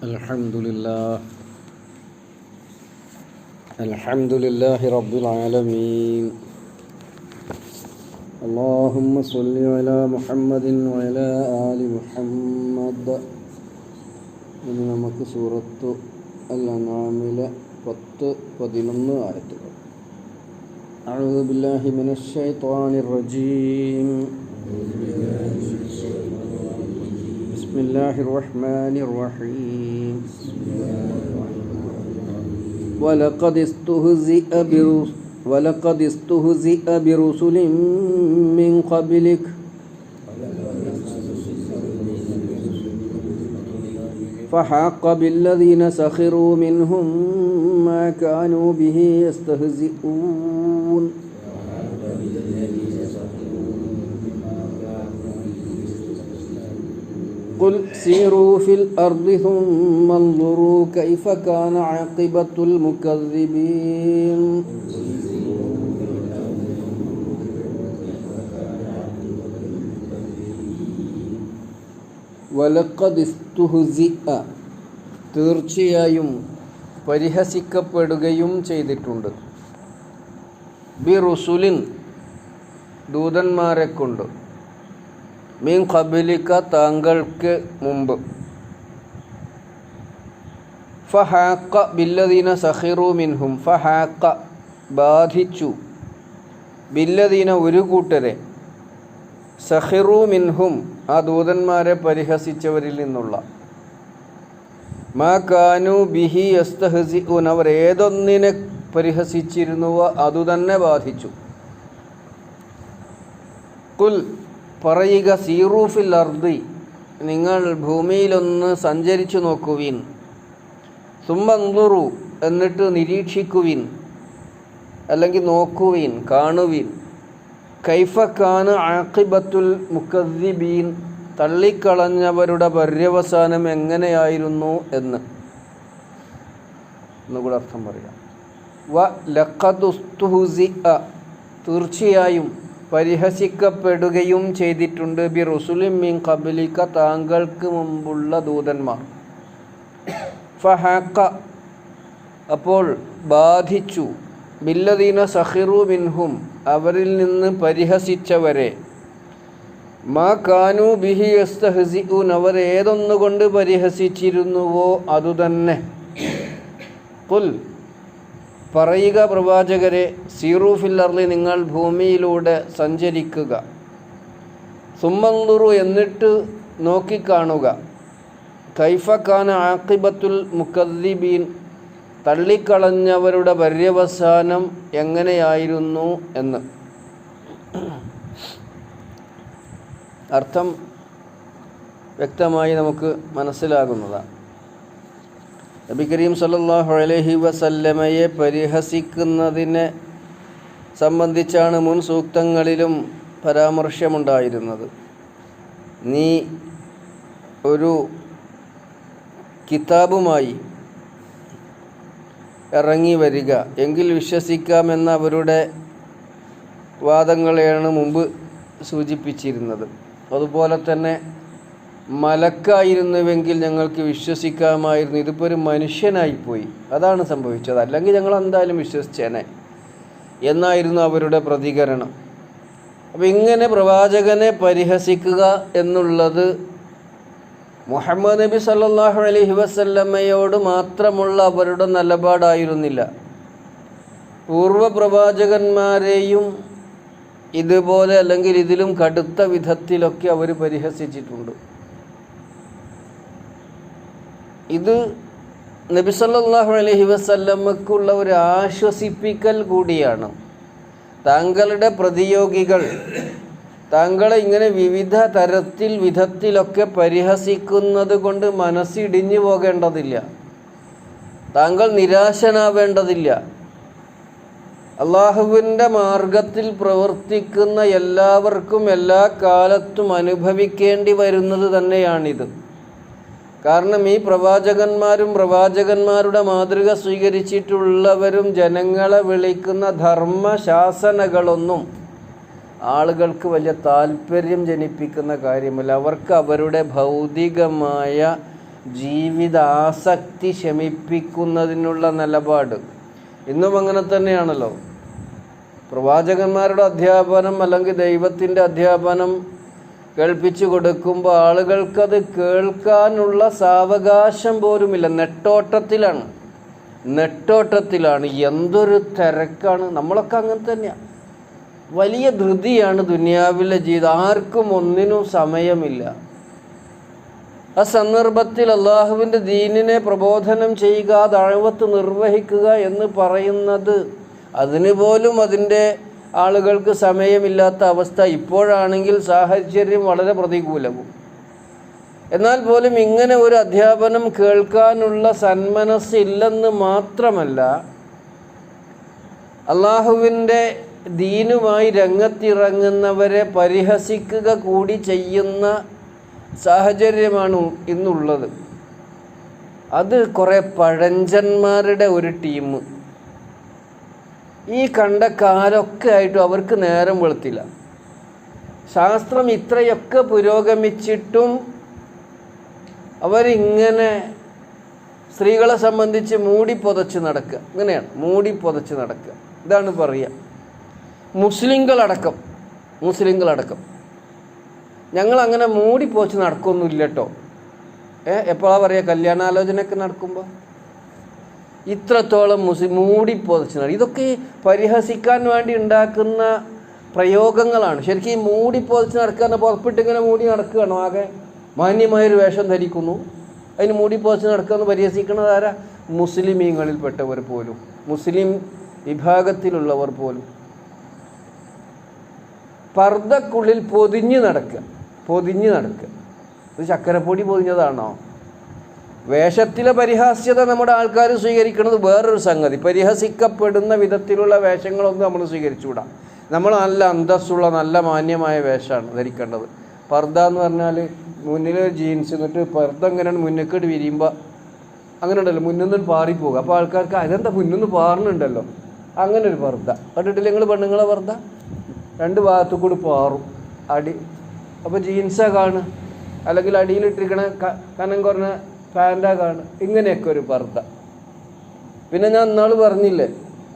الحمد لله الحمد لله رب العالمين اللهم صل على محمد وعلى آل محمد ഇനി നമുക്ക് സൂറത്ത് അൽ അനാമിലെ പത്ത് പതിനൊന്ന് ആയത്തുകൾ أعوذ بالله من الشيطان الرجيم الله الرحمن الرحيم ولقد استهزئ برسل ولقد استهزئ برسل من قبلك. فحاق بالذين سخروا منهم ما كانوا به يستهزئون. قل سيروا في الأرض ثم انظروا كيف كان عاقبة المكذبين വലക്കത് ഇസ്തുഹുസിഅ തീർച്ചയായും പരിഹസിക്കപ്പെടുകയും ചെയ്തിട്ടുണ്ട് ബി റുസുലിൻ ദൂതന്മാരെ കൊണ്ട് മീൻ ഖബിലിക്ക താങ്കൾക്ക് മുമ്പ്. ഫഹാക്ക ബില്ലദീന സഹിറു മിൻഹും. ഫഹാക്ക ബാധിച്ചു. ബില്ലദീന ഒരു കൂട്ടരെ. സഹിറു മിൻഹും ആ ദൂതന്മാരെ പരിഹസിച്ചവരിൽ നിന്നുള്ള. മാ കാനു ബിഹി യസ്തഹസിഉൻ അവർ ഏതൊന്നിനെ പരിഹസിച്ചിരുന്നുവോ അതുതന്നെ ബാധിച്ചു. കുൽ പറയുക സീറൂഫിൽ അർദി നിങ്ങൾ ഭൂമിയിലൊന്ന് സഞ്ചരിച്ചു നോക്കുവിൻ. സുമ്പന്തുറു എന്നിട്ട് നിരീക്ഷിക്കുവിൻ. അല്ലെങ്കിൽ നോക്കുവിൻ കാണുവിൻ. കൈഫക്കാന് ആക്കിബത്തുൽ മുക്കദ്ദിബീൻ തള്ളിക്കളഞ്ഞവരുടെ പര്യവസാനം എങ്ങനെയായിരുന്നു എന്ന്. എന്നുകൂടെ അർത്ഥം പറയാം. വ ലഖദുസ്തുഹുസി തീർച്ചയായും പരിഹസിക്കപ്പെടുകയും ചെയ്തിട്ടുണ്ട്. ബി റുസുലിം മിൻ കബലിക്ക താങ്കൾക്ക് മുമ്പുള്ള ദൂതന്മാർ. ഫഹാക്ക അപ്പോൾ ബാധിച്ചു. ബില്ലദീന സഹിറു മിൻഹും അവരിൽ നിന്ന് പരിഹസിച്ചവരെ. മാ കാനു ബിഹി യസ്തഹസിഊൻ അവർ ഏതൊന്നുകൊണ്ട് പരിഹസിച്ചിരുന്നുവോ അതുതന്നെ. പുൽ പറയുക പ്രവാചകരെ സീറൂഫില്ലർലി നിങ്ങൾ ഭൂമിയിലൂടെ സഞ്ചരിക്കുക. സുമ്മന്തുറു എന്നിട്ട് നോക്കിക്കാണുക. കൈഫക്കാന ആക്കിബത്തുൽ മുക്കദ്ദിബീൻ തള്ളിക്കളഞ്ഞവരുടെ പര്യവസാനം എങ്ങനെയായിരുന്നു എന്ന്. അർത്ഥം വ്യക്തമായി നമുക്ക് മനസ്സിലാകുന്നതാണ്. നബി കരീം സല്ലാഹു അലഹി വസല്ലമയെ പരിഹസിക്കുന്നതിനെ സംബന്ധിച്ചാണ് മുൻ സൂക്തങ്ങളിലും പരാമർശമുണ്ടായിരുന്നത്. നീ ഒരു കിതാബുമായി ഇറങ്ങി വരിക എങ്കിൽ വിശ്വസിക്കാമെന്ന അവരുടെ വാദങ്ങളെയാണ് മുമ്പ് സൂചിപ്പിച്ചിരുന്നത്. അതുപോലെ തന്നെ മലക്കായിരുന്നുവെങ്കിൽ ഞങ്ങൾക്ക് വിശ്വസിക്കാമായിരുന്നു. ഇതിപ്പോൾ ഒരു മനുഷ്യനായിപ്പോയി. അതാണ് സംഭവിച്ചത്. അല്ലെങ്കിൽ ഞങ്ങൾ എന്തായാലും വിശ്വസിച്ചേനെ. എന്നായിരുന്നു അവരുടെ പ്രതികരണം. അപ്പം ഇങ്ങനെ പ്രവാചകനെ പരിഹസിക്കുക എന്നുള്ളത് മുഹമ്മദ് നബി സല്ലാഹു അലൈഹി വസല്ലമ്മയോട് മാത്രമുള്ള അവരുടെ നിലപാടായിരുന്നില്ല. പൂർവ പ്രവാചകന്മാരെയും ഇതുപോലെ അല്ലെങ്കിൽ ഇതിലും കടുത്ത വിധത്തിലൊക്കെ അവർ പരിഹസിച്ചിട്ടുണ്ട്. ഇത് നബി സല്ലല്ലാഹു അലൈഹി വസല്ലമ്മക്കുള്ള ഒരു ആശ്വസിപ്പിക്കൽ കൂടിയാണ്. താങ്കളുടെ പ്രതിയോഗികൾ താങ്കളെ ഇങ്ങനെ വിവിധ തരത്തിൽ വിധത്തിലൊക്കെ പരിഹസിക്കുന്നത് കൊണ്ട് മനസ്സിടിഞ്ഞു പോകേണ്ടതില്ല. താങ്കൾ നിരാശനാവേണ്ടതില്ല. അള്ളാഹുവിന്റെ മാർഗത്തിൽ പ്രവർത്തിക്കുന്ന എല്ലാവർക്കും എല്ലാ കാലത്തും അനുഭവിക്കേണ്ടി വരുന്നത് തന്നെയാണിത്. കാരണം ഈ പ്രവാചകന്മാരും പ്രവാചകന്മാരുടെ മാതൃക സ്വീകരിച്ചിട്ടുള്ളവരും ജനങ്ങളെ വിളിക്കുന്ന ധർമ്മശാസനകളൊന്നും ആളുകൾക്ക് വലിയ താല്പര്യം ജനിപ്പിക്കുന്ന കാര്യമല്ല. അവർക്ക് അവരുടെ ഭൗതികമായ ജീവിതാസക്തി ശമിപ്പിക്കുന്നതിനുള്ള നിലപാട്. ഇന്നും അങ്ങനെ തന്നെയാണല്ലോ. പ്രവാചകന്മാരുടെ അധ്യാപനം അല്ലെങ്കിൽ ദൈവത്തിന്റെ അധ്യാപനം കേൾപ്പിച്ചു കൊടുക്കുമ്പോൾ ആളുകൾക്കത് കേൾക്കാനുള്ള സാവകാശം പോലുമില്ല. നെട്ടോട്ടത്തിലാണ്. നെട്ടോട്ടത്തിലാണ്. എന്തൊരു തിരക്കാണ്. നമ്മളൊക്കെ അങ്ങനെ തന്നെയാണ് വലിയ ധൃതിയാണ് ദുനിയാവിലെ ജീവിതം. ആർക്കും ഒന്നിനും സമയമില്ല. ആ സന്ദർഭത്തിൽ അള്ളാഹുവിന്റെ ദീനിനെ പ്രബോധനം ചെയ്യുക ദഴവത്ത് നിർവഹിക്കുക എന്ന് പറയുന്നത് അതിന് പോലും അതിന്റെ ആളുകൾക്ക് സമയമില്ലാത്ത അവസ്ഥ ഇപ്പോഴാണെങ്കിൽ സാഹചര്യം വളരെ പ്രതികൂലവും. എന്നാൽ പോലും ഇങ്ങനെ ഒരു അധ്യാപനം കേൾക്കാനുള്ള സന്മനസ്സില്ലെന്ന് മാത്രമല്ല അള്ളാഹുവിന്റെ ദീനുമായി രംഗത്തിറങ്ങുന്നവരെ പരിഹസിക്കുക കൂടി ചെയ്യുന്ന സാഹചര്യമാണ് ഇന്നുള്ളത്. അത് കുറേ പഴഞ്ചന്മാരുടെ ഒരു ടീം. ഈ കണ്ട കാലൊക്കെ ആയിട്ടും അവർക്ക് നേരം വെളുത്തില്ല. ശാസ്ത്രം ഇത്രയൊക്കെ പുരോഗമിച്ചിട്ടും അവരിങ്ങനെ സ്ത്രീകളെ സംബന്ധിച്ച് മൂടി പുതച്ച് നടക്കുക. ഇങ്ങനെയാണ് മൂടി പുതച്ച് നടക്കുക. ഇതാണ് പറയുക. മുസ്ലിങ്ങളടക്കം മുസ്ലിങ്ങളടക്കം. ഞങ്ങളങ്ങനെ മൂടി പോച്ച് നടക്കൊന്നുമില്ല കേട്ടോ ഏ എപ്പോഴാണ് പറയുക? കല്യാണാലോചനയൊക്കെ നടക്കുമ്പോൾ ഇത്രത്തോളം മുസ്ലിം മൂടി പൊതച്ച് നട ഇതൊക്കെ പരിഹസിക്കാൻ വേണ്ടി ഉണ്ടാക്കുന്ന പ്രയോഗങ്ങളാണ്. ശരിക്കും ഈ മൂടി പൊതച്ച് നടക്കുക പുറപ്പെട്ട് ഇങ്ങനെ മൂടി നടക്കുകയാണോ. ആകെ മാന്യമായൊരു വേഷം ധരിക്കുന്നു. അതിന് മൂടി പൊതച്ച് നടക്കുക പരിഹസിക്കുന്നത് ആരാ? മുസ്ലിമീങ്ങളിൽപ്പെട്ടവർ പോലും. മുസ്ലിം വിഭാഗത്തിലുള്ളവർ പോലും. പർദ്ദക്കുള്ളിൽ പൊതിഞ്ഞ് നടക്കുക. പൊതിഞ്ഞ് നടക്കുക. ഇത് ചക്കരപ്പൊടി പൊതിഞ്ഞതാണോ? വേഷത്തിലെ പരിഹാസ്യത നമ്മുടെ ആൾക്കാർ സ്വീകരിക്കുന്നത് വേറൊരു സംഗതി. പരിഹസിക്കപ്പെടുന്ന വിധത്തിലുള്ള വേഷങ്ങളൊന്നും നമ്മൾ സ്വീകരിച്ചുകൂടാ. നമ്മൾ നല്ല അന്തസ്സുള്ള നല്ല മാന്യമായ വേഷമാണ് ധരിക്കേണ്ടത്. പർദ്ദ എന്ന് പറഞ്ഞാൽ മുന്നിൽ ജീൻസ് എന്നിട്ട് പർദ്ദ ഇങ്ങനെയാണ് മുന്നേക്കിട്ട് വിരിയുമ്പോൾ അങ്ങനെ ഉണ്ടല്ലോ മുന്നിൽ പാറിപ്പോകുക അപ്പോൾ ആൾക്കാർക്ക് അതെന്താ മുന്നൊന്ന് നിന്ന് പാറുന്നുണ്ടല്ലോ അങ്ങനെ ഒരു പർദ്ദ. കണ്ടിട്ടില്ല നിങ്ങൾ പെണ്ണുങ്ങളെ പർദ്ദ? രണ്ട് ഭാഗത്തു കൂടി പാറും. അടി. അപ്പോൾ ജീൻസാ കാണുക. അല്ലെങ്കിൽ അടിയിലിട്ടിരിക്കണ കനം കുറഞ്ഞ പാന്റാ കാണ് ഇങ്ങനെയൊക്കെ ഒരു പർദ്ദ. പിന്നെ ഞാൻ ഇന്നാൾ പറഞ്ഞില്ലേ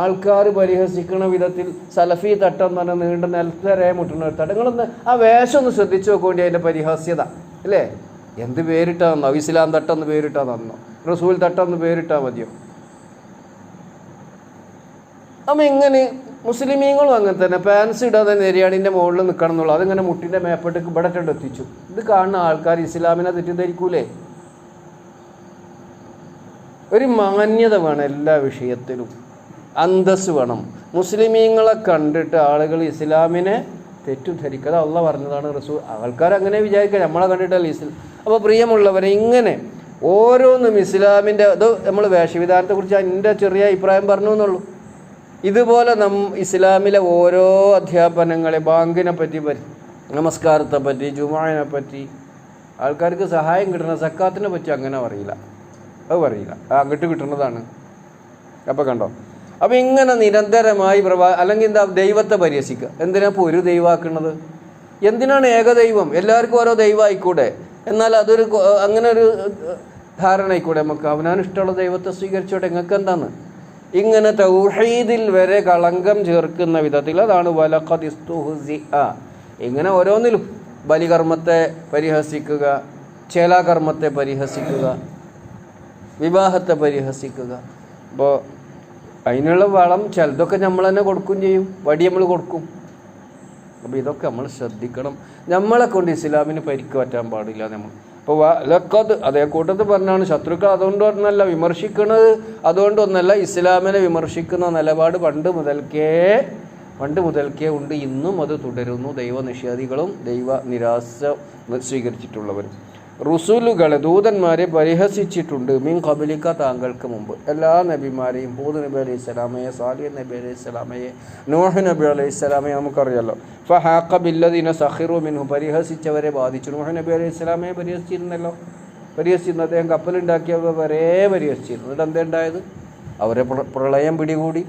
ആൾക്കാർ പരിഹസിക്കണ വിധത്തിൽ സലഫി തട്ടം എന്ന് പറഞ്ഞാൽ നീണ്ട നിലത്തരയെ മുട്ടുന്ന ഒരു തട്ടം. ആ വേഷം ഒന്ന് ശ്രദ്ധിച്ചു നോക്കേണ്ടി അതിന്റെ പരിഹാസ്യത അല്ലേ? എന്ത് പേരിട്ടാ തന്നോ? ഇസ്ലാം തട്ടം എന്ന് പേരിട്ടാ തന്നോ? റസൂൽ തട്ടം എന്ന് പേരിട്ടാൽ മതിയോ? അപ്പം ഇങ്ങനെ മുസ്ലിമീങ്ങളും അങ്ങനെ തന്നെ. പാൻസ് ഇടാതെ നെരിയാണിന്റെ മുകളിൽ നിൽക്കണം എന്നുള്ളൂ അതിങ്ങനെ മുട്ടിന്റെ മേപ്പട്ടേക്ക് ഇവിടെ കണ്ടെത്തിച്ചു ഇത് കാണുന്ന ആൾക്കാർ ഇസ്ലാമിനെ തെറ്റിദ്ധരിക്കൂലേ? ഒരു മാന്യത വേണം എല്ലാ വിഷയത്തിലും. അന്തസ് വേണം. മുസ്ലിമീങ്ങളെ കണ്ടിട്ട് ആളുകൾ ഇസ്ലാമിനെ തെറ്റിദ്ധരിക്കാതെ അള്ള പറഞ്ഞതാണ് റസൂൽ. ആൾക്കാർ അങ്ങനെ വിചാരിക്കുക. നമ്മളെ കണ്ടിട്ടല്ല ഇസ്ലാം. അപ്പോൾ പ്രിയമുള്ളവരെ ഇങ്ങനെ ഓരോന്നും ഇസ്ലാമിന്റെ അത് നമ്മൾ വേഷവിധാനത്തെക്കുറിച്ച് എന്റെ ചെറിയ അഭിപ്രായം പറഞ്ഞു എന്നുള്ളൂ ഇതുപോലെ നം ഇസ്ലാമിലെ ഓരോ അധ്യാപനങ്ങളെ ബാങ്കിനെ പറ്റി നമസ്കാരത്തെ പറ്റി ജുമാനെ പറ്റി ആൾക്കാർക്ക് സഹായം കിട്ടണ സക്കാത്തിനെ പറ്റി അങ്ങനെ പറയില്ല. അത് പറയില്ല. ആ അങ്ങോട്ട് കിട്ടുന്നതാണ്. അപ്പം കണ്ടോ? അപ്പം ഇങ്ങനെ നിരന്തരമായി പ്രവാ അല്ലെങ്കിൽ എന്താ ദൈവത്തെ പരിഹസിക്കുക. എന്തിനാ ഇപ്പോൾ ഒരു ദൈവമാക്കുന്നത്? എന്തിനാണ് ഏകദൈവം? എല്ലാവർക്കും ഓരോ ദൈവമായിക്കൂടെ? എന്നാൽ അതൊരു അങ്ങനെ ഒരു ധാരണ ആയിക്കൂടെ നമുക്ക്? അവനാണ് ഇഷ്ടമുള്ള ദൈവത്തെ സ്വീകരിച്ചോട്ടെ? നിങ്ങൾക്ക് എന്താണ്? ഇങ്ങനെ തൗഹീദിൽ വരെ കളങ്കം ചേർക്കുന്ന വിധത്തിൽ അതാണ്. ഇങ്ങനെ ഓരോന്നിലും ബലികർമ്മത്തെ പരിഹസിക്കുക ചേലാകർമ്മത്തെ പരിഹസിക്കുക വിവാഹത്തെ പരിഹസിക്കുക. അപ്പോൾ അതിനുള്ള വളം ചിലതൊക്കെ നമ്മൾ തന്നെ കൊടുക്കും ചെയ്യും. വടി നമ്മൾ കൊടുക്കും. അപ്പോൾ ഇതൊക്കെ നമ്മൾ ശ്രദ്ധിക്കണം. നമ്മളെ കൊണ്ട് ഇസ്ലാമിന് പരിക്ക് പറ്റാൻ പാടില്ല നമ്മൾ. അപ്പോൾ വലക്കത് അതേ കൂട്ടത്തിൽ പറഞ്ഞാണ്. ശത്രുക്കൾ അതുകൊണ്ടൊന്നല്ല വിമർശിക്കുന്നത് അതുകൊണ്ടൊന്നല്ല ഇസ്ലാമിനെ വിമർശിക്കുന്ന നിലപാട് പണ്ട് മുതൽക്കേ പണ്ട് മുതൽക്കേ ഉണ്ട്. ഇന്നും അത് തുടരുന്നു. ദൈവ നിഷേധികളും ദൈവ നിരാശ സ്വീകരിച്ചിട്ടുള്ളവരും റുസൂലുകളെ ദൂതന്മാരെ പരിഹസിച്ചിട്ടുണ്ട്. മീൻ കബലിക്ക താങ്കൾക്ക് മുമ്പ്. എല്ലാ നബിമാരെയും ഹൂദ് നബി അലൈഹി സ്വലാമയെ സാലിഹ് നബി അലൈഹി സ്വലാമയെ നോഹ് നബി അലൈഹി സ്വലാമയെ നമുക്കറിയാലോ. ഫഹാഖ ബില്ലദീന സഹിറു മിൻഹു. പരിഹസിച്ചവരെ ബാധിച്ചു. നോഹ് നബി അലൈഹി സ്വലാമയെ പരിഹസിച്ചിരുന്നല്ലോ. പരിഹസിച്ചിരുന്നു അദ്ദേഹം കപ്പലുണ്ടാക്കിയവർ വരെ പരിഹസിച്ചിരുന്നു. എന്നിട്ട് എന്താ ഉണ്ടായത്? അവരെ പ്ര- പ്രളയം പിടികൂടി.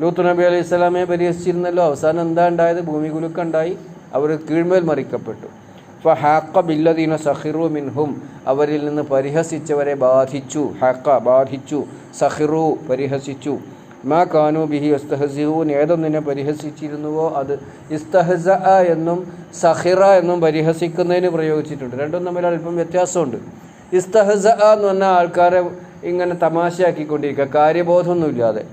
ലൂത്ത് നബി അലൈഹി സ്വലാമയെ പരിഹസിച്ചിരുന്നല്ലോ. അവസാനം എന്താ ഉണ്ടായത്? ഭൂമി കുലുക്കുണ്ടായി അവർ കീഴ്മേൽ മറിക്കപ്പെട്ടു. ഫഹാക്ക ബില്ലദീന സഹിറു മിൻഹും അവരിൽ നിന്ന് പരിഹസിച്ചവരെ ബാധിച്ചു. ഹാക്ക ബാധിച്ചു. സഹിറു പരിഹസിച്ചു. മാ കാനു ബിഹി ഇസ്തഹസിഹൂൻ ഏതൊന്നിനെ പരിഹസിച്ചിരുന്നുവോ അത് ഇസ്തഹസ എന്നും സഹിറ എന്നും പരിഹസിക്കുന്നതിന് പ്രയോഗിച്ചിട്ടുണ്ട്. രണ്ടും തമ്മിൽ അല്പം വ്യത്യാസമുണ്ട്. ഇസ്തഹസ എന്ന് പറഞ്ഞാൽ ആൾക്കാരെ ഇങ്ങനെ തമാശയാക്കിക്കൊണ്ടിരിക്കുക. കാര്യബോധമൊന്നുമില്ലാതെ.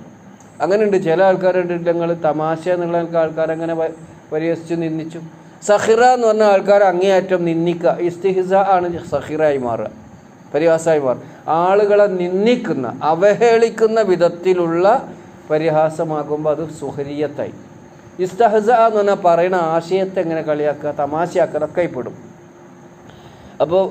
അങ്ങനെയുണ്ട്. ചില ആൾക്കാരുണ്ട്. ഞങ്ങൾ തമാശ എന്നുള്ള ആൾക്കാരങ്ങനെ പരിഹസിച്ച് നിന്ദിച്ചു. സഹിറ എന്ന് പറഞ്ഞ ആൾക്കാർ അങ്ങേയറ്റം നിന്ദിക്കുക ഇസ്തിഹിസ ആണ് സഹിറായി മാറുക പരിഹാസമായി മാറുക. ആളുകളെ നിന്ദിക്കുന്ന അവഹേളിക്കുന്ന വിധത്തിലുള്ള പരിഹാസമാകുമ്പോൾ അത് സുഹരിയത്തായി. ഇസ്തഹസ എന്ന് പറഞ്ഞാൽ പറയുന്ന ആശയത്തെ എങ്ങനെ കളിയാക്കുക തമാശയാക്കുക പെടും. അപ്പോൾ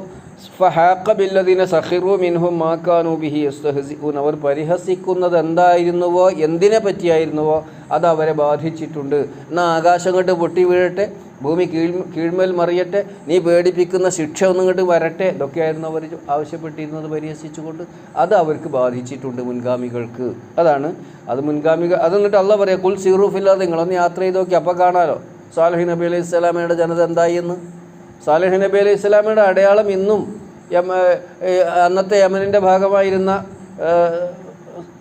ഫഹാക്ക ബില്ലദീന സഹിറു മിൻഹും മാക്കാനു ബിഹി യസ്തഹസിഊൻ. അവർ പരിഹസിക്കുന്നത് എന്തായിരുന്നുവോ എന്തിനെ പറ്റിയായിരുന്നുവോ അത് അവരെ ബാധിച്ചിട്ടുണ്ട്. എന്നാൽ ആകാശം കണ്ട് പൊട്ടി വീഴട്ടെ ഭൂമി കീഴ് കീഴ്മേൽ മറിയട്ടെ നീ പേടിപ്പിക്കുന്ന ശിക്ഷ ഒന്നും ഇങ്ങോട്ട് വരട്ടെ ഇതൊക്കെയായിരുന്നു അവർ ആവശ്യപ്പെട്ടിരുന്നത് പരിഹസിച്ചുകൊണ്ട്. അത് അവർക്ക് ബാധിച്ചിട്ടുണ്ട് മുൻഗാമികൾക്ക്. അതാണ്. അത് മുൻഗാമിക അത് എന്നിട്ട് അല്ല പറയാം കുൽ സീറൂഫില്ലാതെ നിങ്ങളൊന്ന് യാത്ര ചെയ്ത് നോക്കി അപ്പോൾ കാണാലോ? സാലഹി നബി അലൈഹി സ്വലാമയുടെ ജനത എന്തായി എന്ന്? സാലഹി നബി അലൈഹി സ്വലാമയുടെ അടയാളം ഇന്നും യമ അന്നത്തെ യമനിന്റെ ഭാഗമായിരുന്ന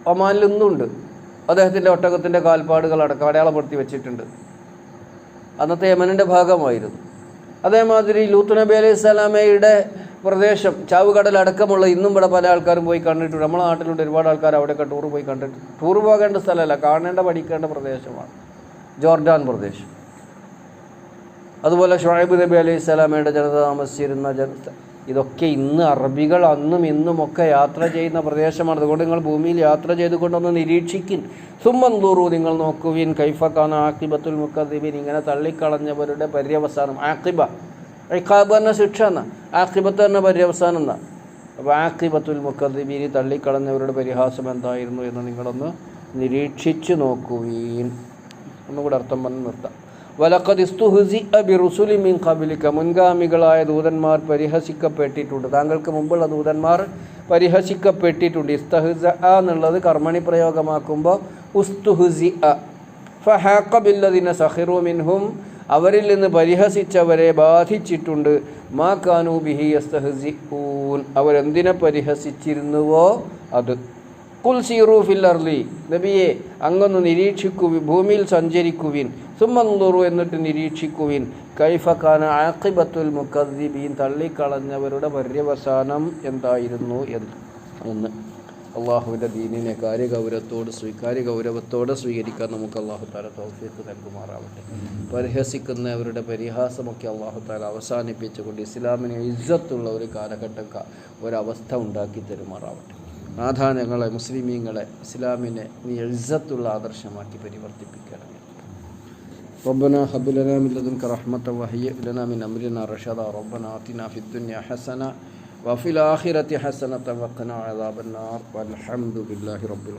ഒമാനിൽ ഇന്നുണ്ട്. അദ്ദേഹത്തിന്റെ ഒട്ടകത്തിന്റെ കാൽപ്പാടുകൾ അടക്കം അടയാളപ്പെടുത്തി വെച്ചിട്ടുണ്ട്. അന്നത്തെ യമനിന്റെ ഭാഗമായിരുന്നു. അതേമാതിരി ലൂത്ത് നബി അലൈഹി സ്വലാമയുടെ പ്രദേശം ചാവുകടൽ അടക്കമുള്ള ഇന്നും ഇവിടെ പല ആൾക്കാരും പോയി കണ്ടിട്ടുണ്ട്. നമ്മളെ നാട്ടിലുണ്ട് ഒരുപാട് ആൾക്കാർ അവിടെയൊക്കെ ടൂർ പോയി കണ്ടിട്ടുണ്ട് ടൂർ പോകേണ്ട സ്ഥലമല്ല കാണേണ്ട പഠിക്കേണ്ട പ്രദേശമാണ്. ജോർഡാൻ പ്രദേശം. അതുപോലെ ഷുഹൈബ് നബി അലൈഹി സ്വലാമയുടെ ജനത താമസിച്ചിരുന്ന ജനത ഇതൊക്കെ ഇന്ന് അറബികൾ അന്നും ഇന്നും ഒക്കെ യാത്ര ചെയ്യുന്ന പ്രദേശമാണ്. അതുകൊണ്ട് നിങ്ങൾ ഭൂമിയിൽ യാത്ര ചെയ്തുകൊണ്ടൊന്ന് നിരീക്ഷിക്കിൻ. സുമ്മന്തൂറു നിങ്ങൾ നോക്കുവിൻ. കൈഫക്കാന ആക്കിബത്തുൽ മുക്കദീബിൻ ഇങ്ങനെ തള്ളിക്കളഞ്ഞവരുടെ പര്യവസാനം. ആക്കിബ ഐഖാബ് എന്ന ശിക്ഷ എന്ന? ആക്കിബത്ത് എന്ന പര്യവസാനം എന്നാ? അപ്പോൾ ആക്കിബത്തുൽ മുക്കദീബിനി തള്ളിക്കളഞ്ഞവരുടെ പരിഹാസം എന്തായിരുന്നു എന്ന് നിങ്ങളൊന്ന് നിരീക്ഷിച്ചു നോക്കുവീൻ. ഒന്നുകൂടെ അർത്ഥം വന്ന് നിർത്താം. വലക്കത് അബി റുസുലി മിൻ കബിലിക്ക മുൻഗാമികളായ ദൂതന്മാർ പരിഹസിക്കപ്പെട്ടിട്ടുണ്ട്. താങ്കൾക്ക് മുമ്പുള്ള ദൂതന്മാർ പരിഹസിക്കപ്പെട്ടിട്ടുണ്ട്. ഇസ്തഹുസ എന്നുള്ളത് കർമ്മണി പ്രയോഗമാക്കുമ്പോൾ ഉസ്തുഹുസി ഫഹാക്ക ബില്ലദിന സഹിറു മിൻഹും അവരിൽ നിന്ന് പരിഹസിച്ചവരെ ബാധിച്ചിട്ടുണ്ട്. മാ കാനു ബിഹി യസ്തഹസിഊൻ. അവരെന്തിനെ പരിഹസിച്ചിരുന്നുവോ? അത്. കുൽ സീറു ഫിൽ അർലി നബിയെ അങ്ങൊന്ന് നിരീക്ഷിക്കുവിൻ ഭൂമിയിൽ സഞ്ചരിക്കുവിൻ. സുമന്തുറു എന്നിട്ട് നിരീക്ഷിക്കുവിൻ. കൈഫഖാന ആഖിബത്തുൽ മുക്കദ്ദിബീൻ തള്ളിക്കളഞ്ഞവരുടെ പര്യവസാനം എന്തായിരുന്നു എന്ന്. എന്ന് അള്ളാഹുവിന്റെ ദീനിനെ കാര്യഗൗരവത്തോട് സ്വീകാര്യ ഗൗരവത്തോടെ സ്വീകരിക്കാൻ നമുക്ക് അള്ളാഹു താല തൗഫീഖ് നൽകുമാറാവട്ടെ. പരിഹസിക്കുന്നവരുടെ പരിഹാസമൊക്കെ അള്ളാഹു താല അവസാനിപ്പിച്ചുകൊണ്ട് ഇസ്ലാമിനെ ഇജ്ജത്തുള്ള ഒരു കാലഘട്ടം ഒരവസ്ഥ ഉണ്ടാക്കി തരുമാറാവട്ടെ. നാഥാ ഞങ്ങളെ മുസ്ലിമീങ്ങളെ ഇസ്ലാമിനെ നീ ഇജ്ജത്തുള്ള ആദർശമാക്കി പരിവർത്തിപ്പിക്കണമേ. ربنا هب لنا من لدنك رحمة وهيئ لنا من أمرنا رشدا. ربنا آتنا في الدنيا حسنة وفي الآخرة حسنة وقنا عذاب النار. والحمد لله رب العالمين.